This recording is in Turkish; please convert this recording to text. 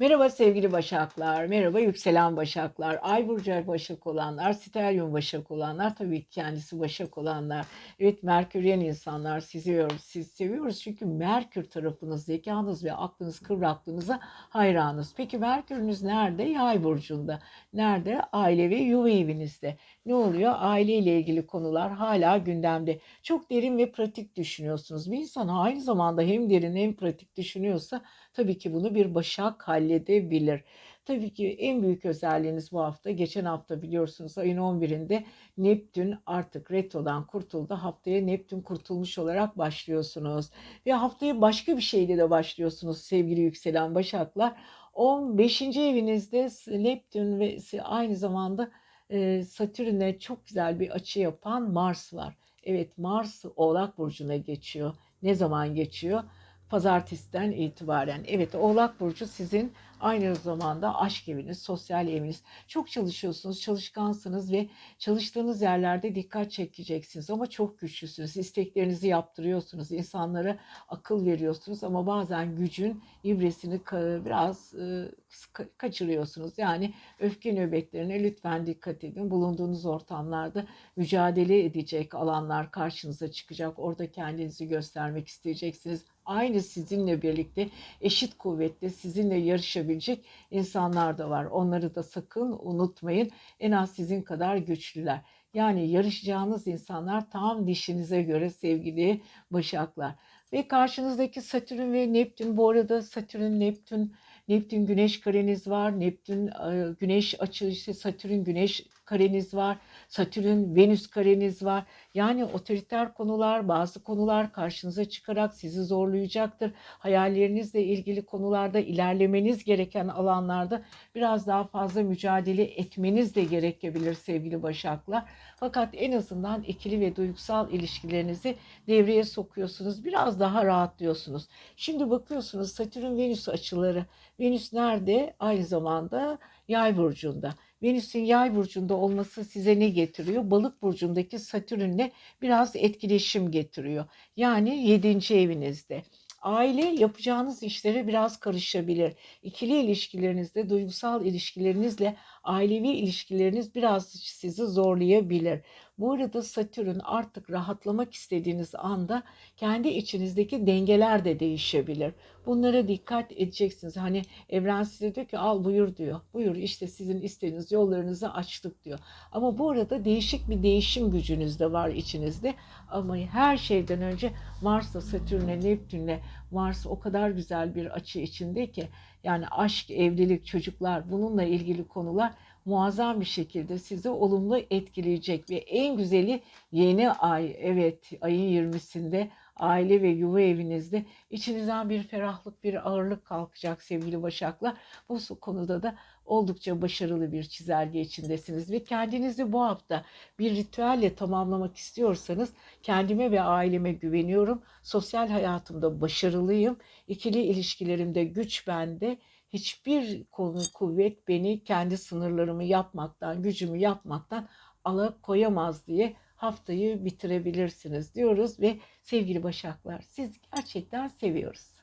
Merhaba sevgili Başaklar, merhaba yükselen Başaklar, Ay burcu Başak olanlar, Stelyum Başak olanlar, tabii ki kendisi Başak olanlar. Evet Merküryen insanlar seviyoruz, siz seviyoruz çünkü Merkür tarafınız, zekanız ve aklınız, kıvraklığınıza hayranız. Peki Merkürünüz nerede? Yay burcunda. Nerede? Aile ve yuva evinizde. Ne oluyor? Aile ile ilgili konular hala gündemde. Çok derin ve pratik düşünüyorsunuz. Bir insan aynı zamanda hem derin hem pratik düşünüyorsa tabii ki bunu bir Başak halledebilir. Tabii ki en büyük özelliğiniz bu hafta. Geçen hafta biliyorsunuz ayın 11'inde Neptün artık retrodan kurtuldu. Haftaya Neptün kurtulmuş olarak başlıyorsunuz. Ve haftaya başka bir şeyle de başlıyorsunuz sevgili yükselen Başaklar. 15. evinizde Neptün ve aynı zamanda e, Satürn'e çok güzel bir açı yapan Mars var. Evet Mars Oğlak Burcu'na geçiyor. Ne zaman geçiyor? Pazartesiden itibaren. Evet Oğlak Burcu sizin aynı zamanda aşk eviniz, sosyal eviniz. Çok çalışıyorsunuz, çalışkansınız ve çalıştığınız yerlerde dikkat çekeceksiniz ama çok güçlüsünüz. İsteklerinizi yaptırıyorsunuz, insanlara akıl veriyorsunuz ama bazen gücün ibresini biraz e, kaçırıyorsunuz. Yani öfke nöbetlerine lütfen dikkat edin. Bulunduğunuz ortamlarda mücadele edecek alanlar karşınıza çıkacak. Orada kendinizi göstermek isteyeceksiniz aynı sizinle birlikte eşit kuvvette sizinle yarışabilecek insanlar da var. Onları da sakın unutmayın. En az sizin kadar güçlüler. Yani yarışacağınız insanlar tam dişinize göre sevgili başaklar. Ve karşınızdaki Satürn ve Neptün bu arada Satürn, Neptün, Neptün güneş kareniz var. Neptün e, güneş açılışı, Satürn güneş kareniz var. Satürn Venüs kareniz var. Yani otoriter konular, bazı konular karşınıza çıkarak sizi zorlayacaktır. Hayallerinizle ilgili konularda ilerlemeniz gereken alanlarda biraz daha fazla mücadele etmeniz de gerekebilir sevgili Başaklar. Fakat en azından ikili ve duygusal ilişkilerinizi devreye sokuyorsunuz. Biraz daha rahatlıyorsunuz. Şimdi bakıyorsunuz Satürn Venüs açıları. Venüs nerede? Aynı zamanda Yay burcunda. Venüs'ün yay burcunda olması size ne getiriyor? Balık burcundaki Satürn'le biraz etkileşim getiriyor. Yani 7. evinizde. Aile yapacağınız işlere biraz karışabilir. İkili ilişkilerinizde, duygusal ilişkilerinizle ailevi ilişkileriniz biraz sizi zorlayabilir. Bu arada Satürn artık rahatlamak istediğiniz anda kendi içinizdeki dengeler de değişebilir. Bunlara dikkat edeceksiniz. Hani evren size diyor ki al buyur diyor. Buyur işte sizin istediğiniz yollarınızı açtık diyor. Ama bu arada değişik bir değişim gücünüz de var içinizde. Ama her şeyden önce Mars'la Satürn'le Neptün'le Mars o kadar güzel bir açı içinde ki yani aşk, evlilik, çocuklar bununla ilgili konular muazzam bir şekilde sizi olumlu etkileyecek. Ve en güzeli yeni ay evet ayın 20'sinde aile ve yuva evinizde içinizden bir ferahlık, bir ağırlık kalkacak sevgili Başaklar. Bu konuda da oldukça başarılı bir çizelge içindesiniz ve kendinizi bu hafta bir ritüelle tamamlamak istiyorsanız kendime ve aileme güveniyorum. Sosyal hayatımda başarılıyım. İkili ilişkilerimde güç bende hiçbir konu kuvvet beni kendi sınırlarımı yapmaktan, gücümü yapmaktan koyamaz diye haftayı bitirebilirsiniz diyoruz ve sevgili Başaklar siz gerçekten seviyoruz.